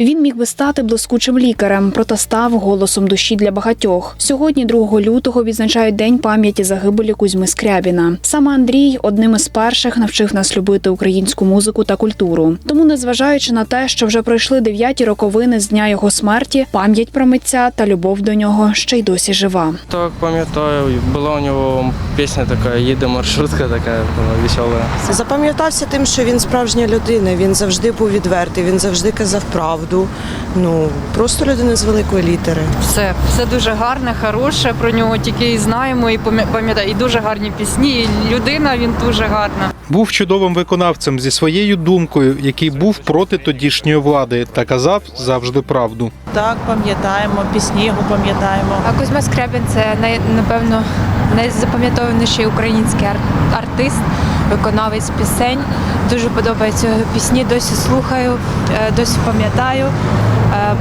Він міг би стати блискучим лікарем, проте став голосом душі для багатьох. Сьогодні, 2 лютого, відзначають день пам'яті загибелі Кузьми Скрябіна. Саме Андрій одним із перших навчив нас любити українську музику та культуру. Тому, незважаючи на те, що вже пройшли дев'яті роковини з дня його смерті, пам'ять про митця та любов до нього ще й досі жива. Так пам'ятаю, була у нього пісня така, їде маршрутка, така була весела. Запам'ятався тим, що він справжня людина. Він завжди був відвертий, він завжди казав правду. Ну просто людина з великої літери. Все, все дуже гарне, хороше. Про нього тільки і знаємо, і пам'ятаємо. І дуже гарні пісні. І людина він дуже гарна. Був чудовим виконавцем зі своєю думкою, який був проти тодішньої влади та казав завжди правду. Так, пам'ятаємо, пісні його пам'ятаємо. А Кузьма Скрябін це най, напевно найзапам'ятованіший український ар- артист, виконавець пісень. Дуже подобаються його пісні, досі слухаю, е, досі пам'ятаю.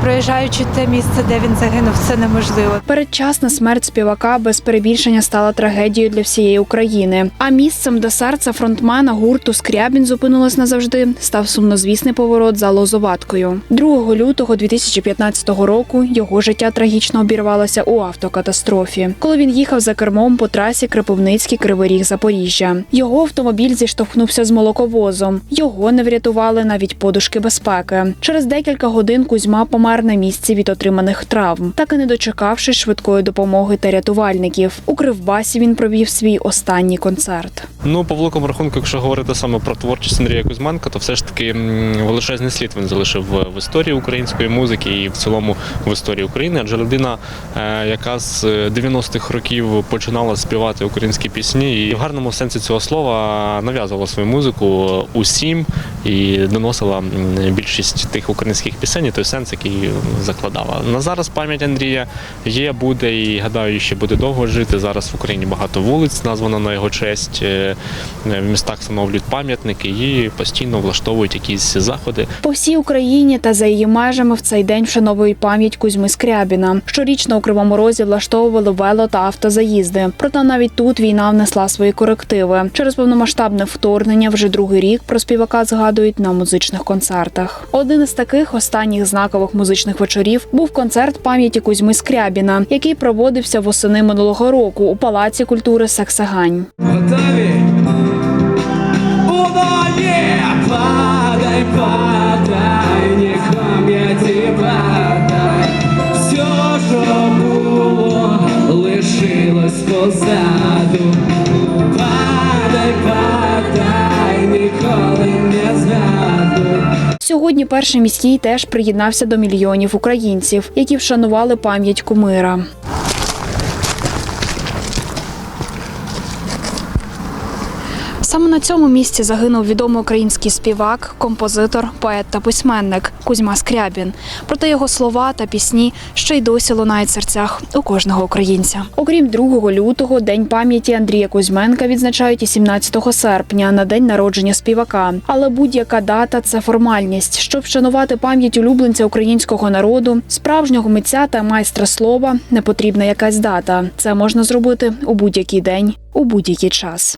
Проїжджаючи те місце, де він загинув, це неможливо. Передчасна смерть співака без перебільшення стала трагедією для всієї України. А місцем, де серце фронтмена гурту Скрябін зупинилось назавжди, став сумнозвісний поворот за Лозоваткою. 2 лютого 2015 року його життя трагічно обірвалося у автокатастрофі, коли він їхав за кермом по трасі Кропивницький Кривий Ріг Запоріжжя. Його автомобіль зіштовхнувся з молоковозом. Його не врятували навіть подушки безпеки. Через декілька годин Кузьма помер на місці від отриманих травм, так і не дочекавшись швидкої допомоги та рятувальників. У Кривбасі він провів свій останній концерт. Ну, по великому рахунку, якщо говорити саме про творчість Андрія Кузьменка, то все ж таки величезний слід він залишив в історії української музики і в цілому в історії України. Адже людина, е, яка з 90-х років починала співати українські пісні, і в гарному сенсі цього слова нав'язувала свою музику усім і доносила більшість тих українських пісень, і той сенс, який закладала. На зараз пам'ять Андрія є, буде і гадаю, ще буде довго жити. Зараз в Україні багато вулиць названо на його честь. Е, В містах встановлюють пам'ятники і постійно влаштовують якісь заходи. По всій Україні та за її межами в цей день вшановують пам'ять Кузьми Скрябіна. Щорічно у Кривому Розі влаштовували вело та автозаїзди. Проте навіть тут війна внесла свої корективи. Через повномасштабне вторгнення вже другий рік про співака згадують на музичних концертах. Один із таких останніх знакових музичних вечорів був концерт пам'яті Кузьми Скрябіна, який проводився восени минулого року у Палаці культури Саксагань. Готові? Удає, падай, падай, не пам'яті падай. Все, що було, лишилось позаду. Падай, падай, ніколи не згадуй. Сьогодні перший міський теж приєднався до мільйонів українців, які вшанували пам'ять кумира. Саме на цьому місці загинув відомий український співак, композитор, поет та письменник Кузьма Скрябін. Проте його слова та пісні ще й досі лунають в серцях у кожного українця. Окрім 2 лютого, день пам'яті Андрія Кузьменка відзначають і 17 серпня на день народження співака. Але будь-яка дата це формальність, щоб вшанувати пам'ять улюбленця українського народу, справжнього митця та майстра слова. Не потрібна якась дата. Це можна зробити у будь-який день, у будь-який час.